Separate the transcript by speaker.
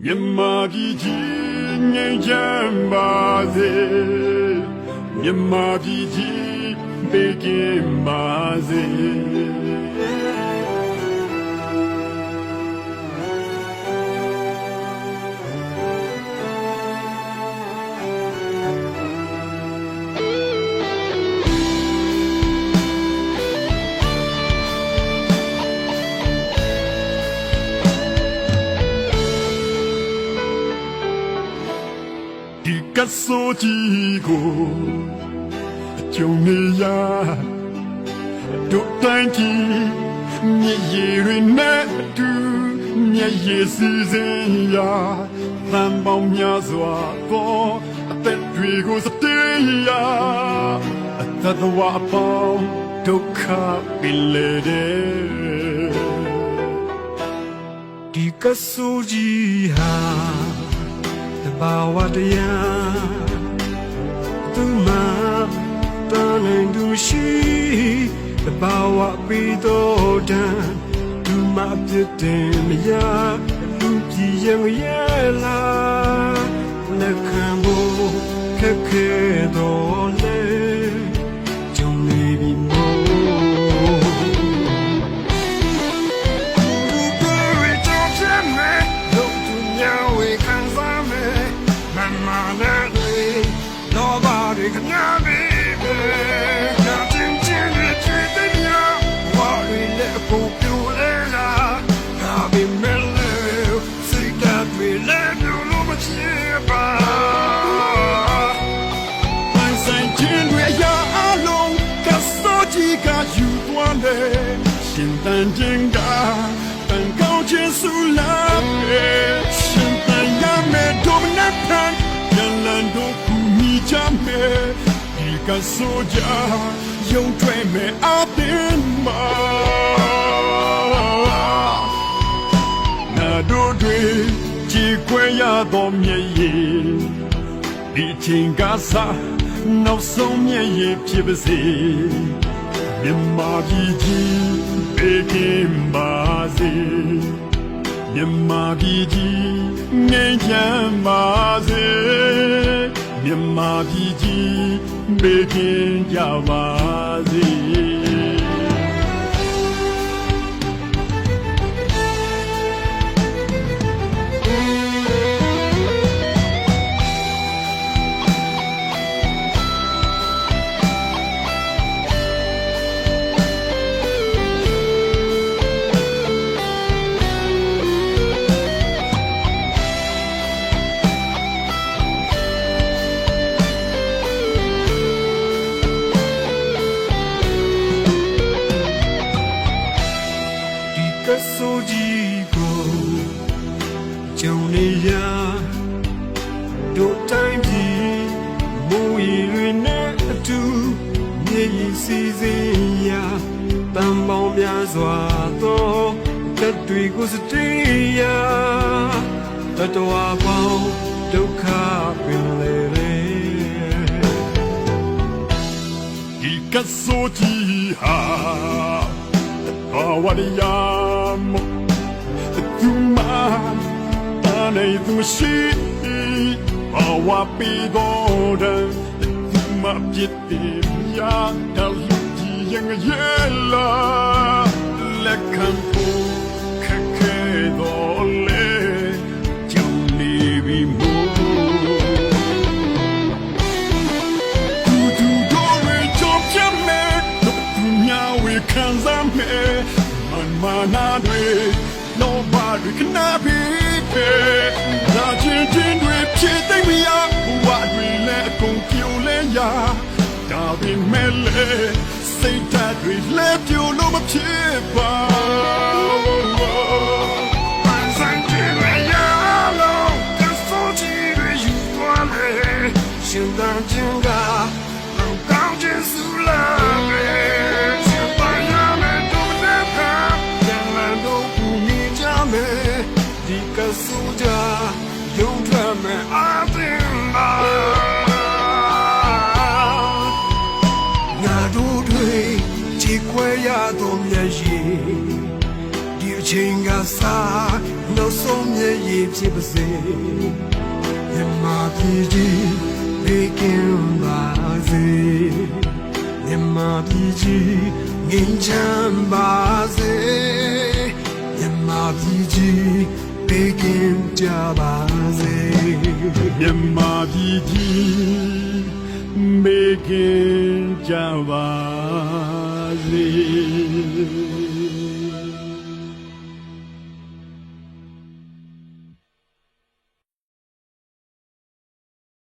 Speaker 1: မြန်မာပြည်ကြီးငြိမ်းချမ်းပါစေမြန်မာပြည်ကြီးဘေးကင်းပါစေ ဒီကဆိုကြီးကိုအကျုံနေရတို့တိုင်းကြီးမြည်ရည်တွေနဲ့အတူမြည်ရည်စီစဉ်ရာသံပေါင်းများစွာသောအသက်တွေကိုစတေးရာအသက်တော်အပေါင်းဒုက္ခပင်လေတဲ့
Speaker 2: ဒီကဆူကြီးဟာတ ဘာဝတရားသူမတန်နိုင်သူရှိတဘာဝပြီးတော့တန်သူမပြစ်တင်မရလူပြည်ရင်ရဲ့လားလက်ခံဖို့ခက်ခဲတော့လေ
Speaker 1: Nobody can have it. Nothing changes to the young. ကဆိုကြယုံထွက်မယ်အပင်မှာနာတို့တွေကြည်ခွဲရသောမျက်ရည်ဒီချိန်ကစားနောက်ဆုံးမြည့်ရဖြစ်ပါစေမြန်မာပြည်ကြီးဘေးကင်းပါစေမြန်မာပြည်ကြီးငြိမ်းချမ်းပါစေ မြန်မာပြည်ကြီးဘေးကင်းကြပါစေ
Speaker 2: စွာသောတက်တွေကိုစတေးရာတတော်ပေါင်းဒုက္ခပင်လေလေ
Speaker 1: ဒီကဆိုကြီးဟာဘာဝရယာမသူမအနိုင်သူရှိဘာဝပီတော်တဲ့သူမပြစ်တယ်ရာတော်လူကြီးရင်ရဲ့ လာလက်ခံဖို့ခက်ခဲတော်လေကြုံနေပြီမို့တူတူတို့ရေကြောင့်ပြမယ်လို့သူများဝေခံစားမယ်မန်မနာတွေလောဘတွေခနာပြီးပဲလာချင်းချင်းတွေဖြစ်သိမ့်မရဘဝတွေလည်းအကုန်ပြိုလဲရဒါပေမဲ့လေ စိတ်ဓာတ်တွေလည်းပြိုလို့မဖြစ်ပါပန်းဆိုင်တွေရလို့ကဆိုချီတွေယူသွားလေရှင်တန်ချင်းကလောကောင်းခြင်းစူလာပဲရှင်ပန်းရမယ်တို့တဲ့ဖာရန်လန်တို့ပူမိကြမယ်ဒီကဆူကြယုံထွက်မယ်အ ချီခွဲရသောမျက်ရည်ဒီအချ
Speaker 2: ချိန်ကစားနောက်ဆုံးမျက်ရည်ဖြစ်ပါစေမြမပြည်ကြီးဘေးကင်းပါစေမြမပြည်ကြီးငြိမ်းချမ်းပါစေမြမပြည်ကြီးဘေးကင်းကြပါစေ
Speaker 1: မြန်မာပြည်ကြီးမေခ güzelliği.